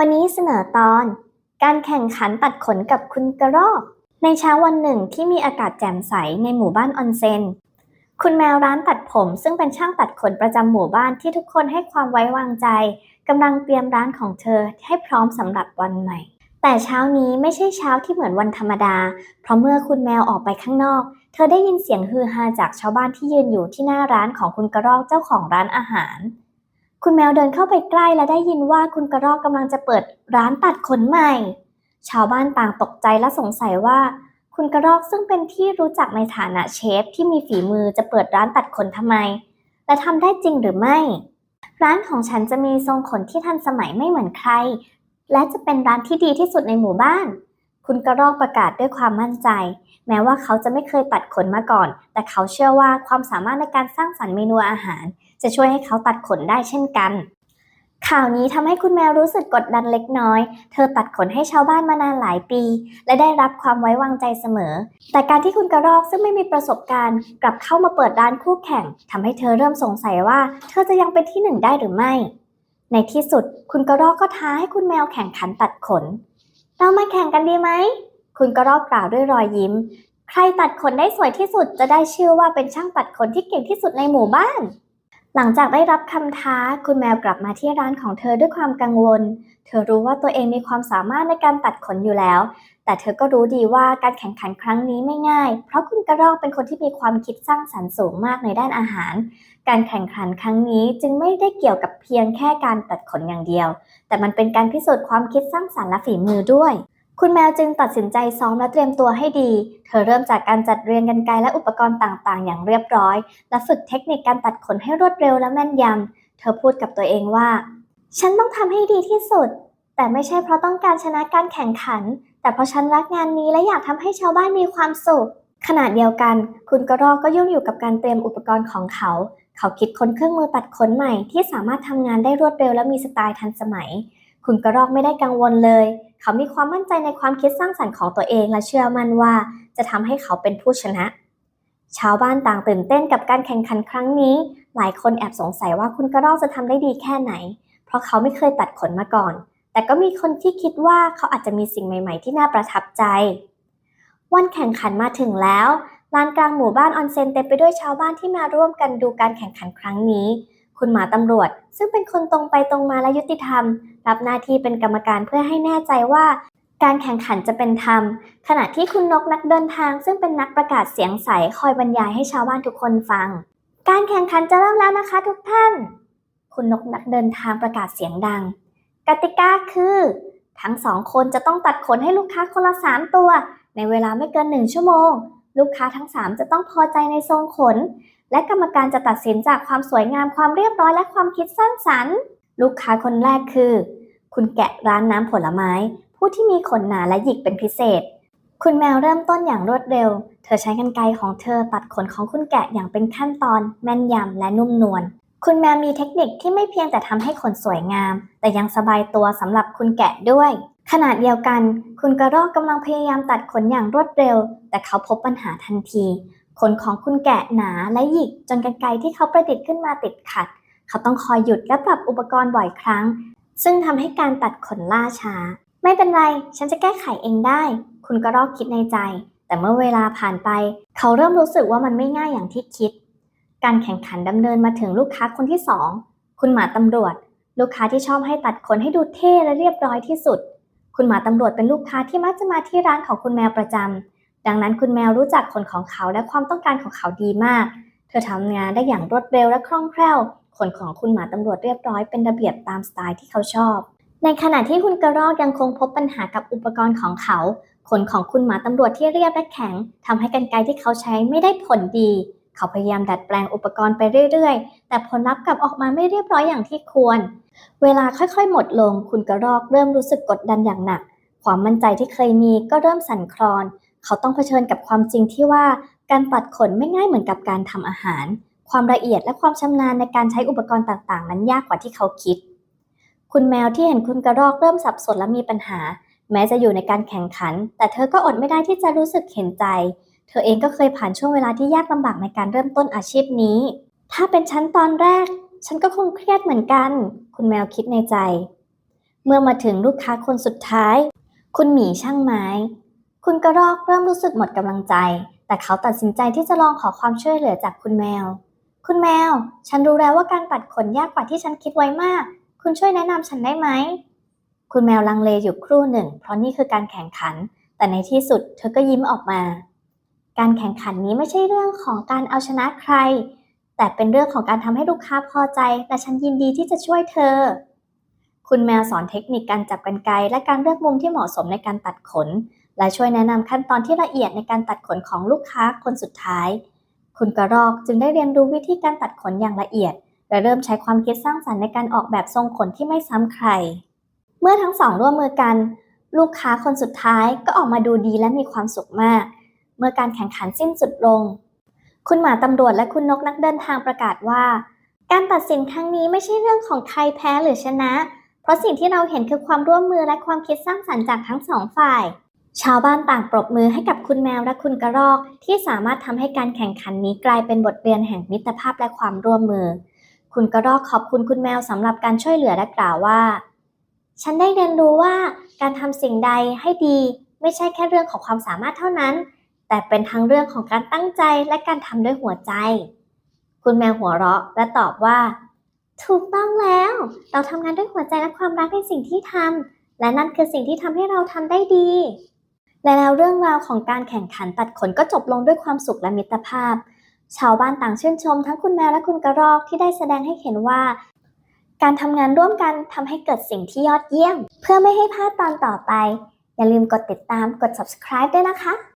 วันนี้เสนอตอน การแข่งขันตัดขนกับคุณกระรอก ในเช้าวันหนึ่งที่มีอากาศแจ่มใสในหมู่บ้านออนเซน คุณแมวร้านตัดผมซึ่งเป็นช่างตัดขนประจำหมู่บ้านที่ทุกคนให้ความไว้วางใจกำลังเตรียมร้านของเธอให้พร้อมสำหรับวันใหม่ แต่เช้านี้ไม่ใช่เช้าที่เหมือนวันธรรมดา เพราะเมื่อคุณแมวออกไปข้างนอก เธอได้ยินเสียงฮือฮาจากชาวบ้านที่ยืนอยู่ที่หน้าร้านของคุณกระรอกเจ้าของร้านอาหาร คุณแมวเดินเข้าไปใกล้และได้ยินว่าคุณกระรอกกำลังจะเปิดร้านตัดขนใหม่ ชาวบ้านต่างตกใจและสงสัยว่า คุณกระรอกซึ่งเป็นที่รู้จักในฐานะเชฟที่มีฝีมือจะเปิดร้านตัดขนทำไม และทำได้จริงหรือไม่ ร้านของฉันจะมีทรงขนที่ทันสมัยไม่เหมือนใคร และจะเป็นร้านที่ดีที่สุดในหมู่บ้าน คุณกระรอกประกาศด้วยความมั่นใจ แม้ว่าเขาจะไม่เคยตัดขนมาก่อน แต่เขาเชื่อว่าความสามารถในการสร้างสรรค์เมนูอาหาร จะช่วยให้เขาตัดขนได้เช่นกัน ข่าวนี้ทำให้คุณแมวรู้สึกกดดันเล็กน้อย เธอตัดขนให้ชาวบ้านมานานหลายปี และได้รับความไว้วางใจเสมอ แต่การที่คุณกระรอกซึ่งไม่มีประสบการณ์ กลับเข้ามาเปิดร้านคู่แข่งทำให้เธอเริ่มสงสัยว่า เธอจะยังเป็นที่หนึ่งได้หรือไม่ ในที่สุด คุณกระรอกก็ท้าให้คุณแมวแข่งขันตัดขน เรามาแข่งกันดีไหมคุณกระรอกกล่าวด้วยรอยยิ้ม ใครตัดขนได้สวยที่สุดจะได้ชื่อว่าเป็นช่างตัดขนที่เก่งที่สุดในหมู่บ้าน หลังจากได้รับคำท้า คุณแมวกลับมาที่ร้านของเธอด้วยความกังวล เธอรู้ว่าตัวเองมีความสามารถในการตัดขนอยู่แล้ว แต่เธอก็รู้ดีว่าการแข่งขันครั้งนี้ไม่ง่าย เพราะคุณกระรอกเป็นคนที่มีความคิดสร้างสรรค์สูงมากในด้านอาหาร การแข่งขันครั้งนี้จึงไม่ได้เกี่ยวกับเพียงแค่การตัดขนอย่างเดียว แต่มันเป็นการพิสูจน์ความคิดสร้างสรรค์และฝีมือด้วย คุณแมวจึงตัดสินใจซ้อมและเตรียมตัวให้ดี เธอเริ่มจากการจัดเรียงกันไกรและอุปกรณ์ต่างๆ อย่างเรียบร้อย และฝึกเทคนิคการตัดขนให้รวดเร็วและแม่นยำ เธอพูดกับตัวเองว่า ฉันต้องทำให้ดีที่สุด แต่ไม่ใช่เพราะต้องการชนะการแข่งขัน แต่เพราะฉันรักงานนี้และอยากทำให้ชาวบ้านมีความสุข ขณะเดียวกัน คุณกระรอกก็ยุ่งอยู่กับการเตรียมอุปกรณ์ของเขา เขาคิดค้นเครื่องมือตัดขนใหม่ที่สามารถทำงานได้รวดเร็วและมีสไตล์ทันสมัย คุณกระรอกไม่ได้กังวลเลย เขามีความมั่นใจในความคิดสร้างสรรค์ของตัวเองและเชื่อมั่นว่า จะทำให้เขาเป็นผู้ชนะ ชาวบ้านต่างตื่นเต้นกับการแข่งขันครั้งนี้ หลายคนแอบสงสัยว่าคุณกระรอกจะทำได้ดีแค่ไหน เพราะเขาไม่เคยตัดขนมาก่อน แต่ก็มีคนที่คิดว่าเขาอาจจะมีสิ่งใหม่ ๆ ที่น่าประทับใจ วันแข่งขันมาถึงแล้วลานกลางหมู่บ้านออนเซนเต็มไปด้วยชาวบ้านที่มาร่วมกันดูการแข่งขันครั้งนี้ คุณหมาตำรวจ ซึ่งเป็นคนตรงไปตรงมาและยุติธรรม รับหน้าที่เป็นกรรมการเพื่อให้แน่ใจว่าการแข่งขันจะเป็นธรรม ขณะที่คุณนกนักเดินทาง ซึ่งเป็นนักประกาศเสียงใสคอยบรรยายให้ชาวบ้านทุกคนฟัง การแข่งขันจะเริ่มแล้วนะคะทุกท่าน คุณนกนักเดินทางประกาศเสียงดัง กติกาคือ ทั้งสองคนจะต้องตัดขนให้ลูกค้าคนละสามตัว ในเวลาไม่เกินหนึ่งชั่วโมง ลูกค้าทั้งสามจะต้องพอใจในทรงขน และกรรมการจะตัดสินจากความสวยงามความเรียบร้อยและความคิดสร้างสรรค์ ลูกค้าคนแรกคือ คุณแกะร้านน้ำผลไม้ ผู้ที่มีขนหนาและหยิกเป็นพิเศษ คุณแมวเริ่มต้นอย่างรวดเร็ว เธอใช้กรรไกรของเธอตัดขนของคุณแกะอย่างเป็นขั้นตอน แม่นยำและนุ่มนวลคุณแมวมีเทคนิคที่ไม่เพียงแต่ทำให้ขนสวยงาม แต่ยังสบายตัวสำหรับคุณแกะด้วยขณะเดียวกัน คุณกระรอกกำลังพยายามตัดขนอย่างรวดเร็ว แต่เขาพบปัญหาทันที ขนของคุณแกะหนาและหยิกจนกรรไกรที่เขาประดิษฐ์ขึ้นมาติดขัด เขาต้องคอยหยุดและปรับอุปกรณ์บ่อยครั้ง ซึ่งทำให้การตัดขนล่าช้า ไม่เป็นไร ฉันจะแก้ไขเองได้ คุณกระรอกคิดในใจ แต่เมื่อเวลาผ่านไป เขาเริ่มรู้สึกว่ามันไม่ง่ายอย่างที่คิด การแข่งขันดำเนินมาถึงลูกค้าคนที่สองคุณหมาตำรวจ ลูกค้าที่ชอบให้ตัดขนให้ดูเท่และเรียบร้อยที่สุด คุณหมาตำรวจเป็นลูกค้าที่มักจะมาที่ร้านของคุณแมวประจำดังนั้นคุณแมวรู้จักขนของเขาและความต้องการของเขาดีมาก เธอทำงานได้อย่างรวดเร็วและคล่องแคล่ว ขนของคุณหมาตำรวจเรียบร้อยเป็นระเบียบตามสไตล์ที่เขาชอบ ในขณะที่คุณกระรอกยังคงพบปัญหากับอุปกรณ์ของเขา ขนของคุณหมาตำรวจที่เรียบและแข็งทำให้กรรไกรที่เขาใช้ไม่ได้ผลดี เขาพยายามดัดแปลงอุปกรณ์ไปเรื่อยๆ แต่ผลลัพธ์กลับออกมาไม่เรียบร้อยอย่างที่ควร เวลาค่อยๆ หมดลง คุณกระรอกเริ่มรู้สึกกดดันอย่างหนัก ความมั่นใจที่เคยมีก็เริ่มสั่นคลอน เขาต้องเผชิญกับความจริงที่ว่าการตัดขนไม่ง่ายเหมือนกับการทำอาหาร ความละเอียดและความชำนาญในการใช้อุปกรณ์ต่างๆ นั้นยากกว่าที่เขาคิด คุณแมวที่เห็นคุณกระรอกเริ่มสับสนและมีปัญหา แม้จะอยู่ในการแข่งขัน แต่เธอก็อดไม่ได้ที่จะรู้สึกเห็นใจ เธอเองก็เคยผ่านช่วงเวลาที่ยากลำบากในการเริ่มต้นอาชีพนี้ ถ้าเป็นฉันตอนแรก ฉันก็คงเครียดเหมือนกัน คุณแมวคิดในใจ เมื่อมาถึงลูกค้าคนสุดท้าย คุณหมีช่างไม้ คุณกระรอกเริ่มรู้สึกหมดกำลังใจ แต่เขาตัดสินใจที่จะลองขอความช่วยเหลือจากคุณแมว คุณแมว ฉันรู้แล้วว่าการตัดขนยากกว่าที่ฉันคิดไว้มาก คุณช่วยแนะนำฉันได้ไหม คุณแมวลังเลอยู่ครู่หนึ่ง เพราะนี่คือการแข่งขัน แต่ในที่สุดเธอก็ยิ้มออกมา การแข่งขันนี้ไม่ใช่เรื่องของการเอาชนะใคร แต่เป็นเรื่องของการทำให้ลูกค้าพอใจ และฉันยินดีที่จะช่วยเธอ คุณแมวสอนเทคนิคการจับกรรไกรและการเลือกมุมที่เหมาะสมในการตัดขน และช่วยแนะนำขั้นตอนที่ละเอียดในการตัดขนของลูกค้าคนสุดท้าย คุณกระรอกจึงได้เรียนรู้วิธีการตัดขนอย่างละเอียด และเริ่มใช้ความคิดสร้างสรรค์ในการออกแบบทรงขนที่ไม่ซ้ำใคร เมื่อทั้งสองร่วมมือกัน ลูกค้าคนสุดท้ายก็ออกมาดูดีและมีความสุขมาก เมื่อการแข่งขันสิ้นสุดลง คุณหมาตำรวจและคุณนกนักเดินทางประกาศว่า การตัดสินครั้งนี้ไม่ใช่เรื่องของใครแพ้หรือชนะ เพราะสิ่งที่เราเห็นคือความร่วมมือและความคิดสร้างสรรค์จากทั้งสองฝ่าย ชาวบ้านต่างปรบมือให้กับคุณแมวและคุณกระรอก ที่สามารถทำให้การแข่งขันนี้กลายเป็นบทเรียนแห่งมิตรภาพและความร่วมมือ คุณกระรอกขอบคุณคุณแมวสำหรับการช่วยเหลือและกล่าวว่า ฉันได้เรียนรู้ว่าการทำสิ่งใดให้ดี ไม่ใช่แค่เรื่องของความสามารถเท่านั้น แต่เป็นทั้งเรื่องของการตั้งใจและการทำด้วยหัวใจ คุณแมวหัวเราะและตอบว่า ถูกต้องแล้ว เราทำงานด้วยหัวใจและความรักในสิ่งที่ทำและนั่นคือสิ่งที่ทำให้เราทำได้ดี และแล้วเรื่องราวของการแข่งขันตัดขนก็จบลงด้วยความสุขและมิตรภาพ ชาวบ้านต่างชื่นชม ทั้งคุณแมวและคุณกระรอกที่ได้แสดงให้เห็นว่า การทำงานร่วมกันทำให้เกิดสิ่งที่ยอดเยี่ยม เพื่อไม่ให้พลาดตอนต่อไป อย่าลืมกดติดตามกด subscribe ด้วยนะคะ